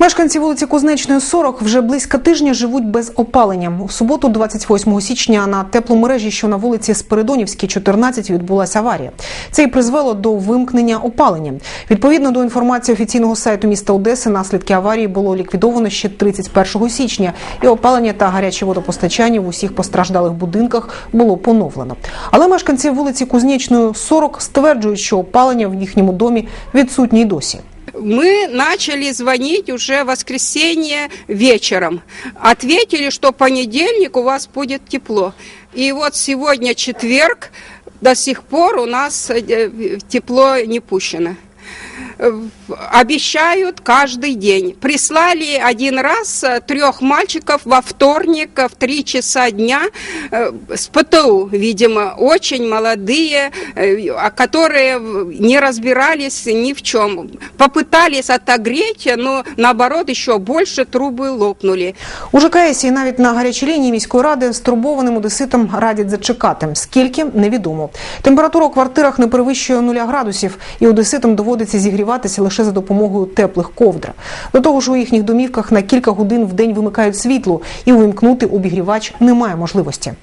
Мешканці вулиці Кузнечної 40 вже близько тижня живуть без опалення. У суботу, 28 січня, на тепломережі, що на вулиці Спиридонівській, 14, відбулася аварія. Це і призвело до вимкнення опалення. Відповідно до інформації офіційного сайту міста Одеси, наслідки аварії було ліквідовано ще 31 січня, і опалення та гаряче водопостачання в усіх постраждалих будинках було поновлено. Але мешканці вулиці Кузнечної 40 стверджують, що опалення в їхньому домі відсутнє й досі. Мы начали звонить уже в воскресенье вечером. Ответили, что понедельник у вас будет тепло. И вот сегодня четверг, до сих пор у нас э, тепло не пущено Э, Обещают каждый день. Прислали один раз э, трех мальчиков во вторник э, в три часа дня э, с ПТУ, видимо, очень молодые, э, а которые не разбирались ни в чем. Попытались отогреть, но наоборот еще больше трубы лопнули. У ЖКС і навіть на гарячій лінії міської ради стурбованим одеситам радять зачекати. Скільки невідомо. Температура у квартирах не перевищує нуля градусів, і одеситам доводиться зігріватися лише за допомогою теплих ковдр. До того ж, у їхніх домівках на кілька годин в день вимикають світло, і увімкнути обігрівач немає можливості.